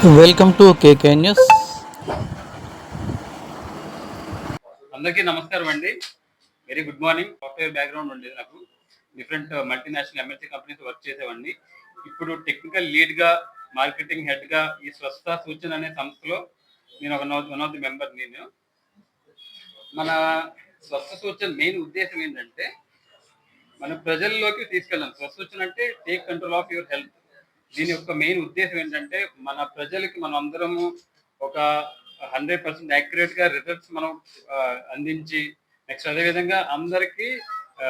Welcome to KK news. అందరికీ నమస్కారం అండి. Very good morning. Software background ఉండేది నాకు. Different multinational MNC companies work చేసేవాడిని. ఇప్పుడు టెక్నికల్ లీడ్గా మార్కెటింగ్ హెడ్గా ఈ స్వస్థ సూచన అనే సంస్థలో నేను ఒక వన్ ఆఫ్ ది మెంబర్ నేను. మన స్వస్థ సూచన మెయిన్ ఉద్దేశం ఏంటంటే మనం ప్రజల్లోకి తీసుకెళ్ళాం స్వస్థ సూచన అంటే take control of your health. దీని యొక్క మెయిన్ ఉద్దేశం ఏంటంటే మన ప్రజలకి మనం అందరము ఒక హండ్రెడ్ పర్సెంట్ యాక్యురేట్గా రిజల్ట్స్ మనం అందించి నెక్స్ట్ అదేవిధంగా అందరికీ అందరికి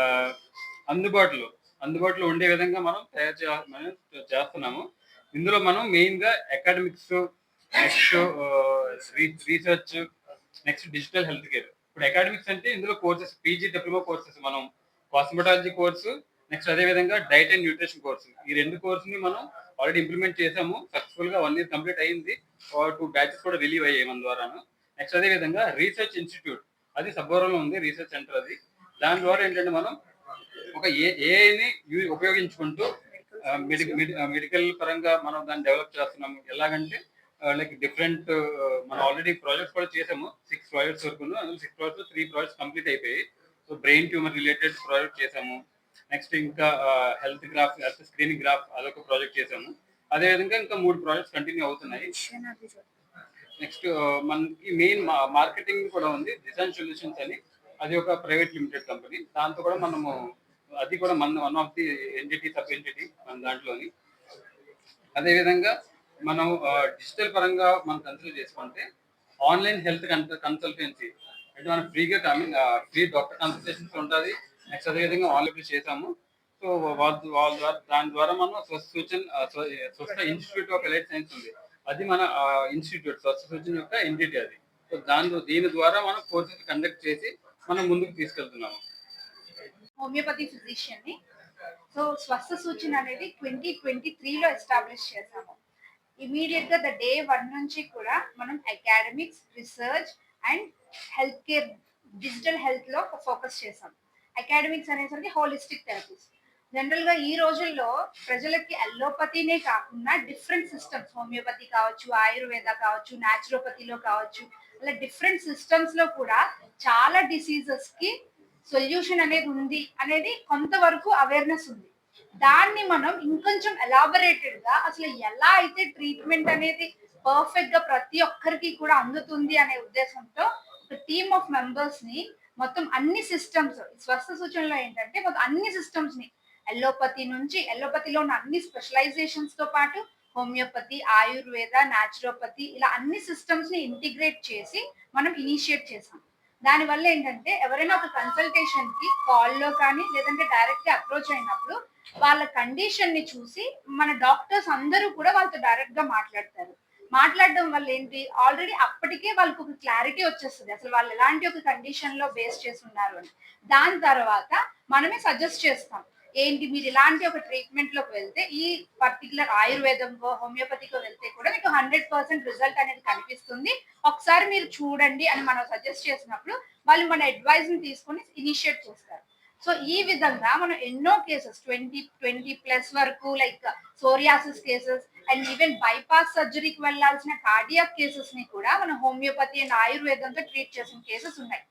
అందుబాటులో అందుబాటులో ఉండే విధంగా మనం తయారు చేయ మనం చేస్తున్నాము. ఇందులో మనం మెయిన్గా academics next research next digital health care ఇప్పుడు అకాడమిక్స్ అంటే ఇందులో కోర్సెస్ పీజీ డిప్లొమా కోర్సెస్ మనం కాస్మెటాలజీ కోర్సు నెక్స్ట్ అదే విధంగా డైట్ అండ్ న్యూట్రిషన్ కోర్సు ఈ రెండు కోర్సుని మనం ఆల్రెడీ ఇంప్లిమెంట్ చేసాము సక్సెస్ఫుల్గా వన్ ఇయర్ కంప్లీట్ అయింది టూ బ్యాచెస్ కూడా రిలీవ్ అయ్యాయి మన ద్వారాను. నెక్స్ట్ అదే విధంగా రీసెర్చ్ ఇన్స్టిట్యూట్ అది సబ్బోరంలో ఉంది రీసెర్చ్ సెంటర్ అది. దాని ద్వారా ఏంటంటే మనం ఒక ఏ ఏఐని ఉపయోగించుకుంటూ మెడికల్ పరంగా మనం దాన్ని డెవలప్ చేస్తున్నాము. ఎలాగంటే లైక్ డిఫరెంట్ మనం ఆల్రెడీ ప్రాజెక్ట్స్ కూడా చేసాము సిక్స్ ప్రాజెక్ట్స్ వరకు అందులో six projects three projects complete అయిపోయాయి. So brain tumour related project చేసాము నెక్స్ట్ ఇంకా health graph health screening graph అదొక ప్రాజెక్ట్ చేసాము అదేవిధంగా ఇంకా మూడు ప్రాజెక్ట్స్ కంటిన్యూ అవుతున్నాయి. నెక్స్ట్ మనకి మెయిన్ మార్కెటింగ్ కూడా ఉంది డిజైన్ సొల్యూషన్స్ అని. అది ఒక ప్రైవేట్ లిమిటెడ్ కంపెనీ. దాంతో కూడా మనము అది కూడా మన one of the entity sub entity మన దాంట్లోని. అదేవిధంగా మనం డిజిటల్ పరంగా మనం కన్సిడర్ చేసుకుంటే ఆన్లైన్ హెల్త్ కన్సల్టెన్సీ అంటే మనం ఫ్రీగా ఫ్రీ డాక్టర్ కన్సల్టేషన్స్ ఉంటుంది. నెక్స్ట్ అదేవిధంగా ఆన్లైన్ చేసాము సో వాళ్ళ వాళ్ళ ద్వారా దాని ద్వారా మనం స్వస్థ సూచన్ స్వస్థ ఇన్స్టిట్యూట్ ఆఫ్ ఎలైట్ సైన్స్ ఉంది. అది మన ఇన్స్టిట్యూట్ స్వస్థ సూచన యొక్క ఎంటిటీ అది. సో దాని దీని ద్వారా మనం కోర్సెస్ కండక్ట్ చేసి మనం ముందుకు తీసుకెళ్తున్నాము. హోమియోపతి ఫిజిషియన్ని. సో స్వస్థ సూచన అనేది ట్వంటీ ట్వంటీ త్రీలో ఎస్టాబ్లిష్ చేసాము ఇమీడియట్గా ద డే వన్ నుంచి కూడా మనం academics research and health care digital హెల్త్లో focus చేసాం అకాడమిక్స్ అనేసరికి హోలిస్టిక్ థెరపీస్. జనరల్గా ఈ రోజుల్లో ప్రజలకి అల్లోపతినే కాకుండా డిఫరెంట్ సిస్టమ్స్ హోమియోపతి కావచ్చు ఆయుర్వేద కావచ్చు న్యాచురోపతిలో కావచ్చు అలా డిఫరెంట్ సిస్టమ్స్లో కూడా చాలా డిసీజెస్కి సొల్యూషన్ అనేది ఉంది అనేది కొంతవరకు అవేర్నెస్ ఉంది. దాన్ని మనం ఇంకొంచెం ఎలాబరేటెడ్గా అసలు ఎలా అయితే ట్రీట్మెంట్ అనేది పర్ఫెక్ట్గా ప్రతి ఒక్కరికి కూడా అందుతుంది అనే ఉద్దేశంతో ఒక టీమ్ ఆఫ్ మెంబర్స్ని మొత్తం అన్ని సిస్టమ్స్ స్వస్థ సూచనలో ఏంటంటే మొత్తం అన్ని సిస్టమ్స్ని. ఎల్లోపతి నుంచి ఎల్లోపతిలో ఉన్న అన్ని స్పెషలైజేషన్స్తో పాటు హోమియోపతి ఆయుర్వేద న్యాచురోపతి ఇలా అన్ని సిస్టమ్స్ని ఇంటిగ్రేట్ చేసి మనం ఇనిషియేట్ చేసాం. దాని వల్ల ఏంటంటే ఎవరైనా ఒక కన్సల్టేషన్కి కాల్లో కానీ లేదంటే డైరెక్ట్గా అప్రోచ్ అయినప్పుడు వాళ్ళ కండిషన్ని చూసి మన డాక్టర్స్ అందరూ కూడా వాళ్ళతో డైరెక్ట్గా మాట్లాడతారు. మాట్లాడడం వల్ల ఏంటి? ఆల్రెడీ అప్పటికే వాళ్ళకి ఒక క్లారిటీ వచ్చేస్తుంది. అసలు వాళ్ళు ఎలాంటి ఒక కండిషన్లో బేస్ చేసి ఉన్నారు అని. దాని తర్వాత మనమే సజెస్ట్ చేస్తాం. ఏంటి? మీరు ఇలాంటి ఒక ట్రీట్మెంట్లోకి వెళ్తే ఈ పర్టికులర్ ఆయుర్వేదంకో హోమియోపతికో వెళ్తే కూడా మీకు హండ్రెడ్ పర్సెంట్ రిజల్ట్ అనేది కనిపిస్తుంది. ఒకసారి మీరు చూడండి అని మనం సజెస్ట్ చేసినప్పుడు వాళ్ళు మన అడ్వైస్ని తీసుకొని ఇనిషియేట్ చేస్తారు. సో ఈ విధంగా మనం ఎన్నో కేసెస్ ట్వంటీ ట్వంటీ ప్లస్ వరకు like psoriasis cases and even bypass సర్జరీకి వెళ్ళాల్సిన కార్డియాక్ కేసెస్ని కూడా మనం హోమియోపతి అండ్ ఆయుర్వేదంతో ట్రీట్ చేసిన కేసెస్ ఉన్నాయి.